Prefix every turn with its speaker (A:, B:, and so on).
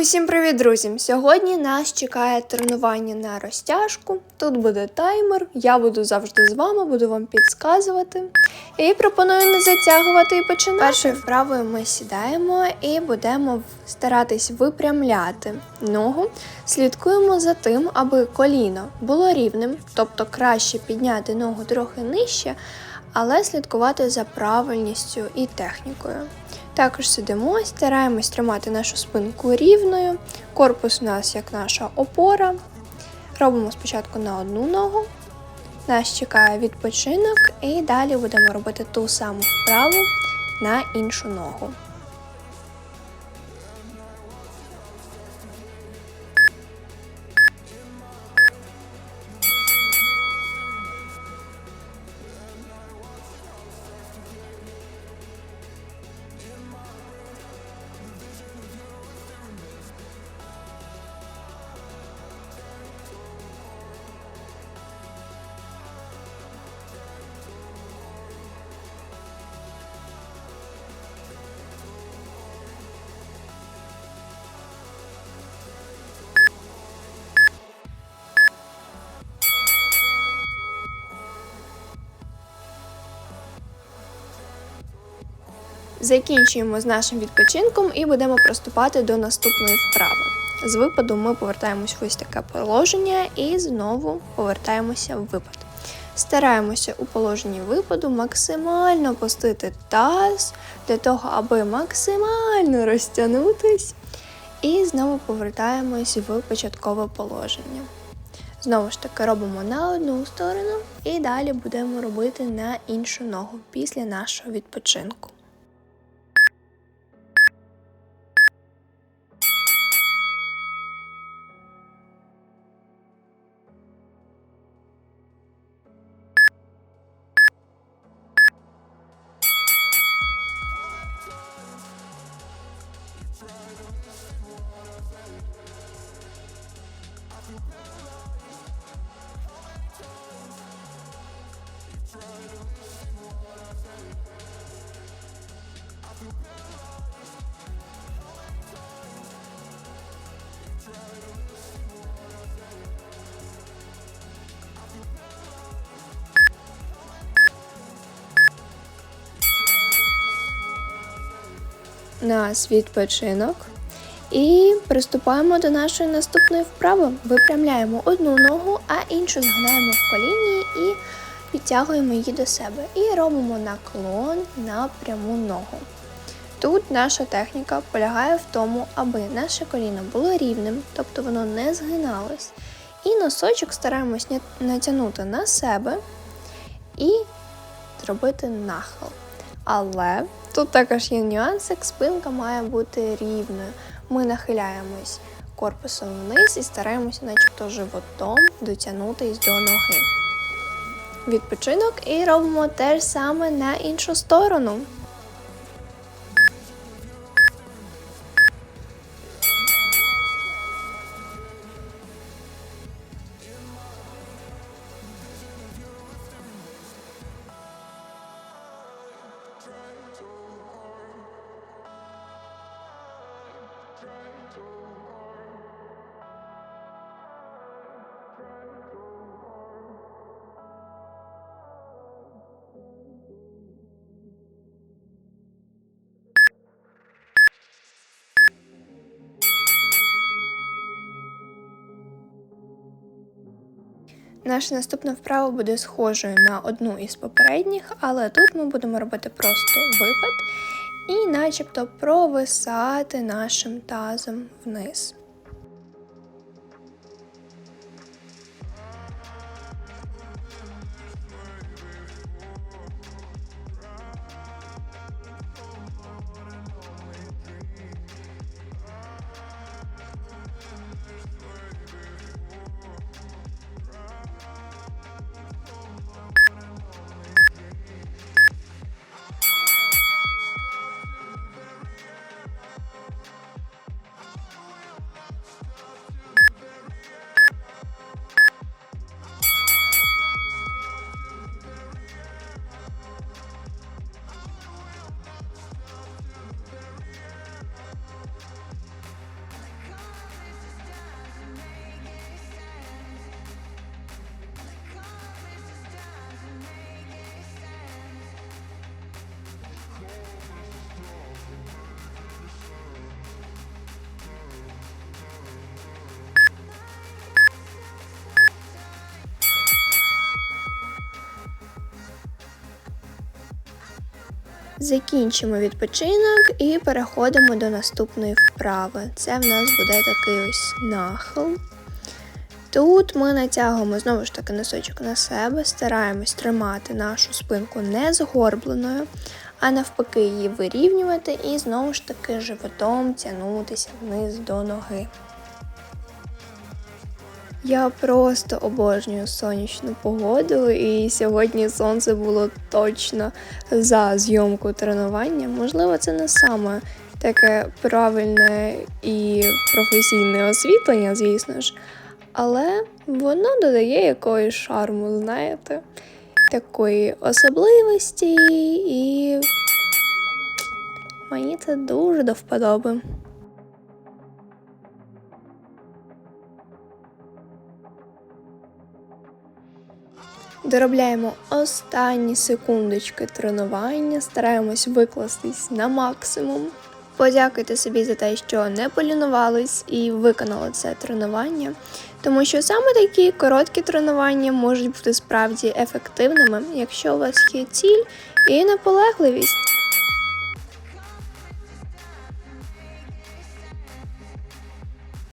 A: Усім привіт, друзі! Сьогодні нас чекає тренування на розтяжку. Тут буде таймер, я буду завжди з вами, буду вам підказувати. І пропоную не затягувати і починати. Першою вправою ми сідаємо і будемо старатись випрямляти ногу. Слідкуємо за тим, аби коліно було рівним, тобто краще підняти ногу трохи нижче, але слідкувати за правильністю і технікою. Також сидимо, стараємось тримати нашу спинку рівною. Корпус у нас як наша опора. Робимо спочатку на одну ногу. Нас чекає відпочинок, і далі будемо робити ту саму вправу на іншу ногу. Закінчуємо з нашим відпочинком і будемо приступати до наступної вправи. З випаду ми повертаємось в ось таке положення і знову повертаємося в випад. Стараємося у положенні випаду максимально опустити таз для того, аби максимально розтягнутись. І знову повертаємось в початкове положення. Знову ж таки робимо на одну сторону і далі будемо робити на іншу ногу після нашого відпочинку. Нас відпочинок. І приступаємо до нашої наступної вправи. Випрямляємо одну ногу, а іншу згинаємо в коліні і підтягуємо її до себе. І робимо наклон на пряму ногу. Тут наша техніка полягає в тому, аби наше коліно було рівним, тобто воно не згиналось. І носочок стараємось натягнути на себе і зробити нахил. Але тут також є нюансик, спинка має бути рівною. Ми нахиляємось корпусом вниз і стараємося, начебто, животом дотягнутись до ноги. Відпочинок і робимо те ж саме на іншу сторону. Try to. Наша наступна вправа буде схожою на одну із попередніх, але тут ми будемо робити просто випад і начебто провисати нашим тазом вниз. Закінчимо відпочинок і переходимо до наступної вправи. Це в нас буде такий ось нахил. Тут ми натягуємо знову ж таки носочок на себе, стараємось тримати нашу спинку не згорбленою, а навпаки, її вирівнювати і знову ж таки животом тягнутися вниз до ноги. Я просто обожнюю сонячну погоду, і сьогодні сонце було точно за зйомку тренування. Можливо, це не саме таке правильне і професійне освітлення, звісно ж, але воно додає якоїсь шарму, знаєте, такої особливості, і мені це дуже до вподоби. Доробляємо останні секундочки тренування, стараємось викластись на максимум. Подякуйте собі за те, що не полінувались і виконали це тренування, тому що саме такі короткі тренування можуть бути справді ефективними, якщо у вас є ціль і наполегливість.